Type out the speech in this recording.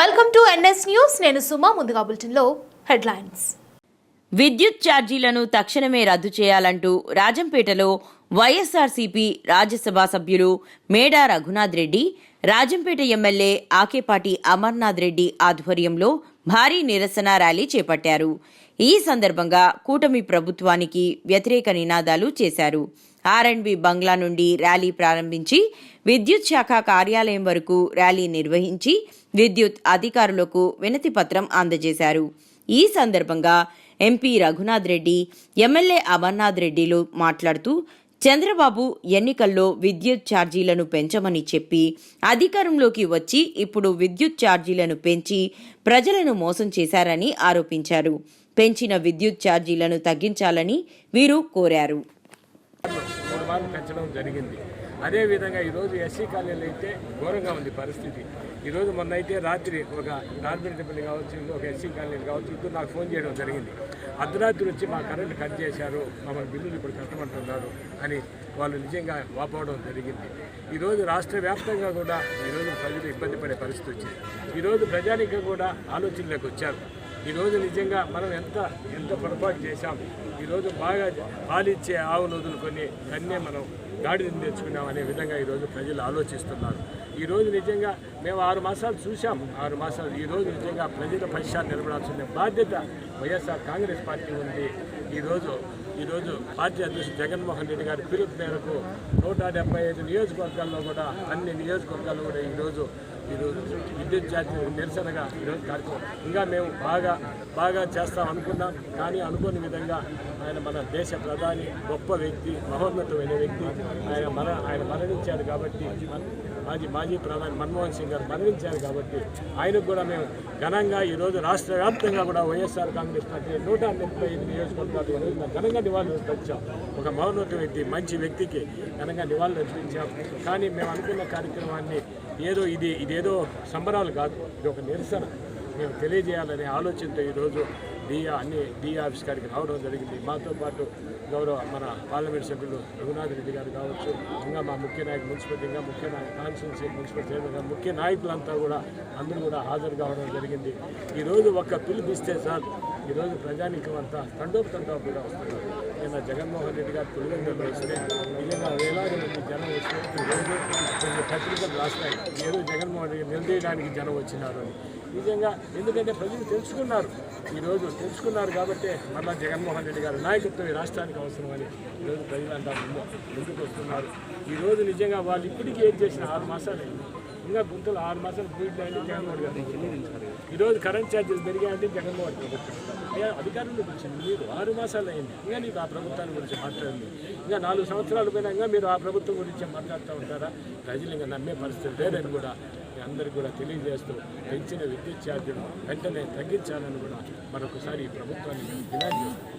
Welcome to NS news నేను సుమా ముందుగా బులెటిన్లో హెడ్లైన్స్. విద్యుత్ ఛార్జీలను తక్షణమే రద్దు చేయాలంటూ రాజంపేటలో వైఎస్ఆర్సీపీ రాజ్యసభ సభ్యులు మేడా రఘునాథ్ రెడ్డి రాజంపేట ఎమ్మెల్యే ఆకేపాటి అమర్నాథ్ రెడ్డి ఆధ్వర్యంలో భారీ నిరసన ర్యాలీ చేపట్టారు. ఈ సందర్భంగా కూటమి ప్రభుత్వానికి వ్యతిరేక నినాదాలు చేశారు. ఆర్ఎండ్బి బంగ్లా నుండి ర్యాలీ ప్రారంభించి విద్యుత్ శాఖ కార్యాలయం వరకు ర్యాలీ నిర్వహించి విద్యుత్ అధికారులకు వినతి పత్రం అందజేశారు. ఈ సందర్భంగా ఎంపీ రఘునాథ్ రెడ్డి ఎమ్మెల్యే అమర్నాథ్ రెడ్డిలు మాట్లాడుతూ చంద్రబాబు ఎన్నికల్లో విద్యుత్ ఛార్జీలను పెంచమని చెప్పి అధికారంలోకి వచ్చి ఇప్పుడు విద్యుత్ ఛార్జీలను పెంచి ప్రజలను మోసం చేశారని ఆరోపించారు. పెంచిన విద్యుత్ ఛార్జీలను తగ్గించాలని వీరు కోరారు. మూడు పెంచడం జరిగింది. అదేవిధంగా ఈరోజు ఎస్సీ కాలనీలో అయితే ఘోరంగా ఉంది పరిస్థితి. ఈరోజు మొన్న అయితే రాత్రి ఒక రాజమండ్రి కావచ్చు ఒక ఎస్సీ కాలనీ కావచ్చు ఇప్పుడు నాకు ఫోన్ చేయడం జరిగింది. అర్ధరాత్రి వచ్చి మా కరెంట్ కట్ చేశారు మమ్మల్ని బిల్లులు ఇప్పుడు కట్టమంటున్నారు అని వాళ్ళు నిజంగా వాపోవడం జరిగింది. ఈరోజు రాష్ట్ర వ్యాప్తంగా కూడా ఈరోజు ప్రజలు ఇబ్బంది పడే పరిస్థితి వచ్చింది. ఈరోజు ప్రజానికం కూడా ఆలోచనలకు వచ్చారు. ఈరోజు నిజంగా మనం ఎంత ఎంత పొరపాటు చేశాం ఈరోజు బాగా పాలిచ్చే ఆవును వదులుకొని కన్నే మనం గాడిదని తెచ్చుకున్నాం అనే విధంగా ఈరోజు ప్రజలు ఆలోచిస్తున్నారు. ఈరోజు నిజంగా మేము ఆరు మాసాలు చూసాం ఆరు మాసాలు ఈరోజు నిజంగా ప్రజల పక్షాలు నిలబడాల్సిన బాధ్యత వైఎస్ఆర్ కాంగ్రెస్ పార్టీ ఉంది. ఈరోజు ఈరోజు పార్టీ అధ్యక్షుడు జగన్మోహన్ రెడ్డి గారి పిలుపు మేరకు నూట డెబ్బై ఐదు నియోజకవర్గాల్లో కూడా అన్ని నియోజకవర్గాల్లో కూడా ఈరోజు ఈరోజు విద్యుత్ జాతి నిరసనగా ఈరోజు కార్యక్రమం. ఇంకా మేము బాగా బాగా చేస్తాం అనుకున్నాం. కానీ అనుకోని విధంగా ఆయన మన దేశ ప్రధాని గొప్ప వ్యక్తి మహోన్నతమైన వ్యక్తి. ఆయన మర ఆయన మరణించారు కాబట్టి మాజీ మాజీ ప్రధాని మన్మోహన్ సింగ్ గారు మరణించారు కాబట్టి ఆయనకు కూడా మేము ఘనంగా ఈరోజు రాష్ట్ర వ్యాప్తంగా కూడా వైఎస్ఆర్ కాంగ్రెస్ పార్టీ నూట ముప్పై ఐదు నియోజకవర్గాలు ఈరోజు మేము ఘనంగా నివాళులు అర్పించాం. ఒక మహోన్నత వ్యక్తి మంచి వ్యక్తికి ఘనంగా నివాళులు అర్పించాం. కానీ మేము అనుకున్న కార్యక్రమాన్ని ఏదో ఇది ఇదేదో సంబరాలు కాదు ఇది ఒక నిరసన. మేము తెలియజేయాలనే ఆలోచనతో ఈరోజు డిఆ అన్ని డిఆ ఆఫీస్ గారికి రావడం జరిగింది. మాతో పాటు గౌరవ మన పార్లమెంట్ సభ్యులు రఘునాథ్ రెడ్డి గారు కావచ్చు ఇంకా మా ముఖ్య నాయకు మున్సిపల్ ఇంకా ముఖ్య నాయకు కాన్స్టిట్యూన్సీ మున్సిపల్ చైర్మన్ ముఖ్య నాయకులంతా కూడా అందరూ కూడా హాజరు కావడం జరిగింది. ఈరోజు ఒక్క పిలుపిస్తే సార్ ఈరోజు ప్రజానికం అంతా తండోపతండాలు కూడా వస్తున్నారు. నిన్న జగన్మోహన్ రెడ్డి గారు పులివెందులు వస్తే నిజంగా వేలాది మంది జనం వస్తే ఈరోజు కొన్ని పత్రికలు రాస్తాయి. ఏదో జగన్మోహన్ రెడ్డి నిలదీయడానికి జనం వచ్చినారు అని. నిజంగా ఎందుకంటే ప్రజలు తెలుసుకున్నారు. ఈరోజు తెలుసుకున్నారు కాబట్టి మళ్ళా జగన్మోహన్ రెడ్డి గారు నాయకత్వం ఈ రాష్ట్రానికి అవసరమని ఈరోజు ప్రజలంతా ముందు ముందుకు వస్తున్నారు. ఈరోజు నిజంగా వాళ్ళు ఇప్పటికీ ఏం చేసిన ఆరు మాసాలు ఇంకా గుంతలు ఆరు మాసాలు పూర్తి అయింది జగన్మోహన్ గారు. ఈరోజు కరెంట్ ఛార్జెస్ పెరిగాయంటే జగన్మోహన్ ప్రభుత్వం అయ్యా అధికారంలో వచ్చింది మీరు ఆరు మాసాలు అయింది. ఇంకా నీకు ఆ ప్రభుత్వాన్ని గురించి మాట్లాడింది ఇంకా నాలుగు సంవత్సరాలు పోయినా ఇంకా మీరు ఆ ప్రభుత్వం గురించి మాట్లాడుతూ ఉంటారా? ప్రజలు ఇంకా నమ్మే పరిస్థితి లేదని కూడా మీ అందరికీ కూడా తెలియజేస్తూ పెంచిన విద్యుత్ ఛార్జీలు వెంటనే తగ్గించాలని కూడా మరొకసారి ఈ ప్రభుత్వాన్ని మేము డిమాండ్ చేస్తాం